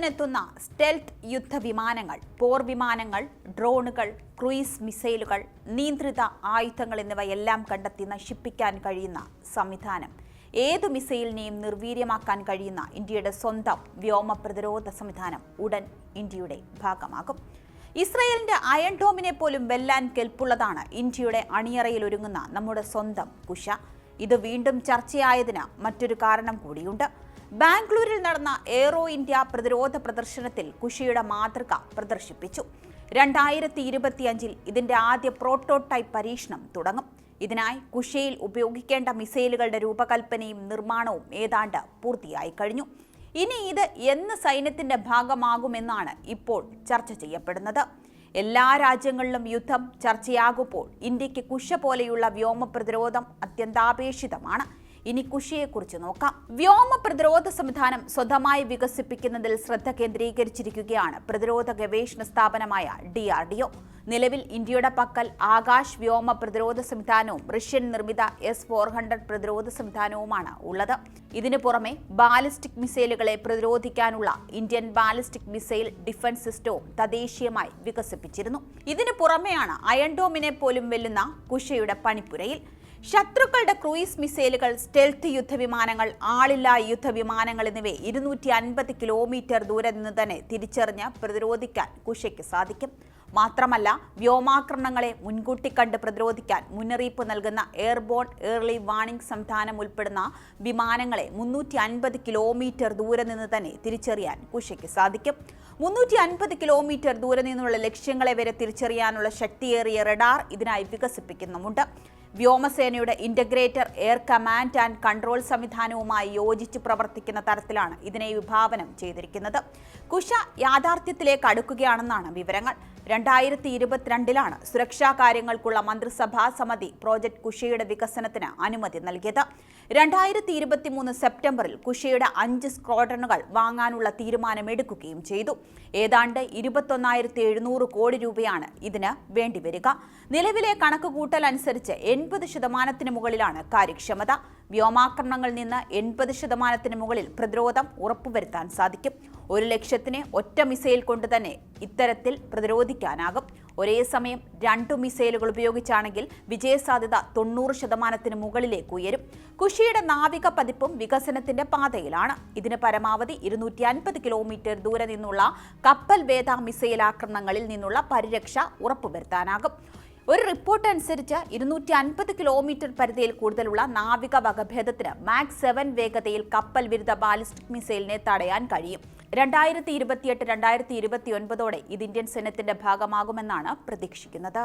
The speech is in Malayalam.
ഉപയോഗത്തിനെത്തുന്ന സ്റ്റെൽത്ത് യുദ്ധവിമാനങ്ങൾ പോർ വിമാനങ്ങൾ ഡ്രോണുകൾ ക്രൂയിസ് മിസൈലുകൾ നിയന്ത്രിത ആയുധങ്ങൾ എന്നിവയെല്ലാം കണ്ടെത്തി നശിപ്പിക്കാൻ കഴിയുന്ന സംവിധാനം. ഏതു മിസൈലിനെയും നിർവീര്യമാക്കാൻ കഴിയുന്ന ഇന്ത്യയുടെ സ്വന്തം വ്യോമ പ്രതിരോധ സംവിധാനം ഉടൻ ഇന്ത്യയുടെ ഭാഗമാകും. ഇസ്രയേലിന്റെ അയൺ ഡോമിനെ പോലും വെല്ലാൻ കെൽപ്പുള്ളതാണ് ഇന്ത്യയുടെ അണിയറയിൽ ഒരുങ്ങുന്ന നമ്മുടെ സ്വന്തം കുശ. ഇത് വീണ്ടും ചർച്ചയായതിന് മറ്റൊരു കാരണം കൂടിയുണ്ട്. ബാംഗ്ലൂരിൽ നടന്ന എയ്റോ ഇന്ത്യ പ്രതിരോധ പ്രദർശനത്തിൽ കുഷിയുടെ മാതൃക പ്രദർശിപ്പിച്ചു. രണ്ടായിരത്തി ഇരുപത്തിയഞ്ചിൽ ഇതിന്റെ ആദ്യ പ്രോട്ടോടൈപ്പ് പരീക്ഷണം തുടങ്ങും. ഇതിനായി കുഷയിൽ ഉപയോഗിക്കേണ്ട മിസൈലുകളുടെ രൂപകൽപ്പനയും നിർമ്മാണവും ഏതാണ്ട് പൂർത്തിയായി കഴിഞ്ഞു. ഇനി ഇത് എന്ന് സൈന്യത്തിന്റെ ഭാഗമാകുമെന്നാണ് ഇപ്പോൾ ചർച്ച ചെയ്യപ്പെടുന്നത്. എല്ലാ രാജ്യങ്ങളിലും യുദ്ധം ചർച്ചയാകുമ്പോൾ ഇന്ത്യയ്ക്ക് കുശ പോലെയുള്ള വ്യോമ പ്രതിരോധം അത്യന്താപേക്ഷിതമാണ്. ഇനി കുഷിയെക്കുറിച്ച് നോക്കാം. വ്യോമ പ്രതിരോധ സംവിധാനം സ്വന്തമായി വികസിപ്പിക്കുന്നതിൽ ശ്രദ്ധ കേന്ദ്രീകരിച്ചിരിക്കുകയാണ് പ്രതിരോധ ഗവേഷണ സ്ഥാപനമായ ഡി ആർ ഡി ഒ. നിലവിൽ ഇന്ത്യയുടെ പക്കൽ ആകാശ് വ്യോമ പ്രതിരോധ സംവിധാനവും റഷ്യൻ നിർമ്മിത എസ് ഫോർ ഹൺഡ്രഡ് പ്രതിരോധ സംവിധാനവുമാണ് ഉള്ളത്. ഇതിനു പുറമെ ബാലിസ്റ്റിക് മിസൈലുകളെ പ്രതിരോധിക്കാനുള്ള ഇന്ത്യൻ ബാലിസ്റ്റിക് മിസൈൽ ഡിഫൻസ് സിസ്റ്റവും തദ്ദേശീയമായി വികസിപ്പിച്ചിരുന്നു. ഇതിനു പുറമെയാണ് അയൺഡോമിനെ പോലും വെല്ലുന്ന കുഷയുടെ പണിപ്പുരയിൽ. ശത്രുക്കളുടെ ക്രൂയിസ് മിസൈലുകൾ സ്റ്റെൽത്ത് യുദ്ധവിമാനങ്ങൾ ആളില്ലാ യുദ്ധവിമാനങ്ങൾ എന്നിവ ഇരുന്നൂറ്റി അൻപത് കിലോമീറ്റർ ദൂരെ നിന്ന് തന്നെ തിരിച്ചറിഞ്ഞ് പ്രതിരോധിക്കാൻ കുഷയ്ക്ക് സാധിക്കും. മാത്രമല്ല വ്യോമാക്രമണങ്ങളെ മുൻകൂട്ടി കണ്ട് പ്രതിരോധിക്കാൻ മുന്നറിയിപ്പ് നൽകുന്ന എയർബോൺ ഏർലി വാണിംഗ് സംവിധാനം ഉൾപ്പെടുന്ന വിമാനങ്ങളെ മുന്നൂറ്റി അൻപത് കിലോമീറ്റർ ദൂരെ നിന്ന് തന്നെ തിരിച്ചറിയാൻ കുഷയ്ക്ക് സാധിക്കും. മുന്നൂറ്റി അൻപത് കിലോമീറ്റർ ദൂരെ നിന്നുള്ള ലക്ഷ്യങ്ങളെ വരെ തിരിച്ചറിയാനുള്ള ശക്തിയേറിയ റഡാർ ഇതിനായി വികസിപ്പിക്കുന്നുമുണ്ട്. വ്യോമസേനയുടെ integrated air command and control സംവിധാനവുമായി യോജിച്ച് പ്രവർത്തിക്കുന്ന തരത്തിലാണ് ഇതിനെ വിഭാവനം ചെയ്തിരിക്കുന്നത്. കുഷ യാഥാർത്ഥ്യത്തിലേക്ക് അടുക്കുകയാണെന്നാണ് വിവരങ്ങൾ. രണ്ടായിരത്തി ഇരുപത്തിരണ്ടിലാണ് സുരക്ഷാ കാര്യങ്ങൾക്കുള്ള മന്ത്രിസഭാ സമിതി പ്രോജക്ട് കുഷയുടെ വികസനത്തിന് അനുമതി നൽകിയത്. രണ്ടായിരത്തി ഇരുപത്തിമൂന്ന് സെപ്റ്റംബറിൽ കുഷിയുടെ അഞ്ച് സ്ക്വാഡ്രണുകൾ വാങ്ങാനുള്ള തീരുമാനമെടുക്കുകയും ചെയ്തു. ഏതാണ്ട് ഇരുപത്തൊന്നായിരത്തി എഴുന്നൂറ് കോടി രൂപയാണ് ഇതിന് വേണ്ടിവരിക. നിലവിലെ കണക്കുകൂട്ടൽ അനുസരിച്ച് എൺപത് ശതമാനത്തിന് മുകളിലാണ് കാര്യക്ഷമത. വ്യോമാക്രമണങ്ങളിൽ നിന്ന് എൺപത് ശതമാനത്തിന് മുകളിൽ പ്രതിരോധം ഉറപ്പുവരുത്താൻ സാധിക്കും. ഒരു ലക്ഷ്യത്തിന് ഒറ്റ മിസൈൽ കൊണ്ട് തന്നെ ഇത്തരത്തിൽ പ്രതിരോധിക്കാനാകും. ഒരേ സമയം രണ്ടു മിസൈലുകൾ ഉപയോഗിച്ചാണെങ്കിൽ വിജയസാധ്യത തൊണ്ണൂറ് ശതമാനത്തിന് മുകളിലേക്ക് ഉയരും. കുഷിയുടെ നാവിക പതിപ്പും വികസനത്തിന്റെ പാതയിലാണ്. ഇതിന് പരമാവധി ഇരുന്നൂറ്റി അൻപത് കിലോമീറ്റർ ദൂരെ നിന്നുള്ള കപ്പൽ വേദ മിസൈൽ ആക്രമണങ്ങളിൽ നിന്നുള്ള പരിരക്ഷ ഉറപ്പുവരുത്താനാകും. ഒരു റിപ്പോർട്ട് അനുസരിച്ച് ഇരുന്നൂറ്റി അൻപത് കിലോമീറ്റർ പരിധിയിൽ കൂടുതലുള്ള നാവിക വകഭേദത്തിന് മാക്സ് സെവൻ വേഗതയിൽ കപ്പൽ വിരുദ്ധ ബാലിസ്റ്റിക് മിസൈലിനെ തടയാൻ കഴിയും. രണ്ടായിരത്തി ഇരുപത്തിയെട്ട് രണ്ടായിരത്തി ഇരുപത്തി ഒൻപതോടെ ഇത് ഇന്ത്യൻ സൈന്യത്തിന്റെ ഭാഗമാകുമെന്നാണ് പ്രതീക്ഷിക്കുന്നത്.